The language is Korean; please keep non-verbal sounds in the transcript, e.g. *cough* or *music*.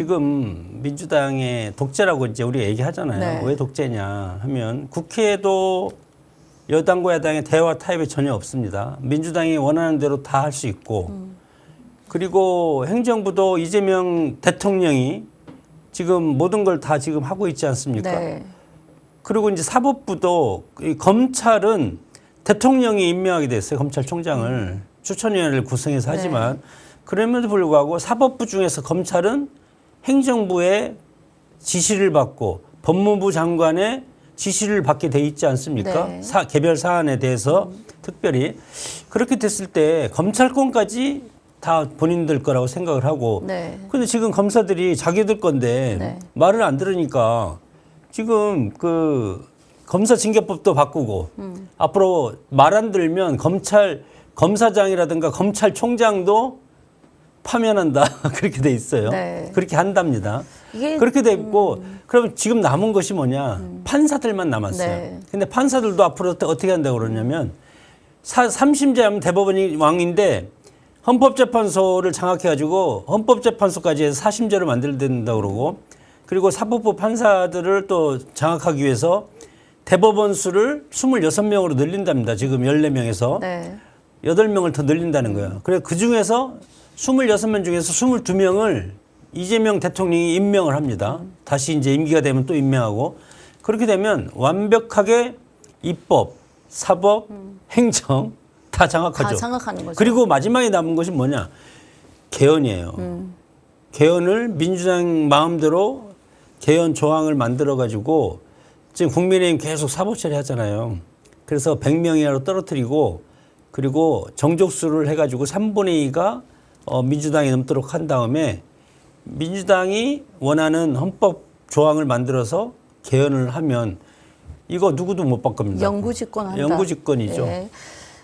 지금 민주당의 독재라고 이제 우리가 얘기하잖아요. 네. 왜 독재냐 하면 국회에도 여당과 야당의 대화 타협이 전혀 없습니다. 민주당이 원하는 대로 다 할 수 있고 그리고 행정부도 이재명 대통령이 지금 모든 걸 다 지금 하고 있지 않습니까? 네. 그리고 이제 사법부도 이 검찰은 대통령이 임명하게 됐어요. 검찰총장을 추천위원회를 구성해서 네. 하지만 그럼에도 불구하고 사법부 중에서 검찰은 행정부의 지시를 받고 법무부 장관의 지시를 받게 돼 있지 않습니까? 네. 사, 개별 사안에 대해서 특별히 그렇게 됐을 때 검찰권까지 다 본인들 거라고 생각을 하고 네. 근데 지금 검사들이 자기들 건데 네. 말을 안 들으니까 지금 그 검사 징계법도 바꾸고 음. 앞으로 말 안 들면 검찰 검사장이라든가 검찰총장도 파면한다 *laughs* 그렇게 돼 있어요. 네. 그렇게 한답니다. 그렇게 돼 있고 그럼 지금 남은 것이 뭐냐 판사들만 남았어요. 네. 근데 판사들도 앞으로 어떻게 한다고 그러냐면 사, 삼심제하면 대법원이 왕인데 헌법재판소를 장악해가지고 헌법재판소까지 해서 사심제를 만들어야 된다고 그러고 그리고 사법부 판사들을 또 장악하기 위해서 대법원 수를 26명으로 늘린답니다. 지금 14명에서 네. 여덟 명을 더 늘린다는 거예요. 그래 그 중에서 26명 중에서 22명을 이재명 대통령이 임명을 합니다. 다시 이제 임기가 되면 또 임명하고 그렇게 되면 완벽하게 입법, 사법, 행정 다 장악하죠. 다 장악하는 거죠. 그리고 마지막에 남은 것이 뭐냐? 개헌이에요. 음. 개헌을 민주당 마음대로 개헌 조항을 만들어 가지고 지금 국민의힘 계속 사법 처리하잖아요. 그래서 100명 이하로 떨어뜨리고 그리고 정족수를 해가지고 3분의 2가 어, 민주당이 넘도록 한 다음에 민주당이 원하는 헌법 조항을 만들어서 개헌을 하면 이거 누구도 못 바꿉니다. 영구집권 한다. 영구집권이죠. 네.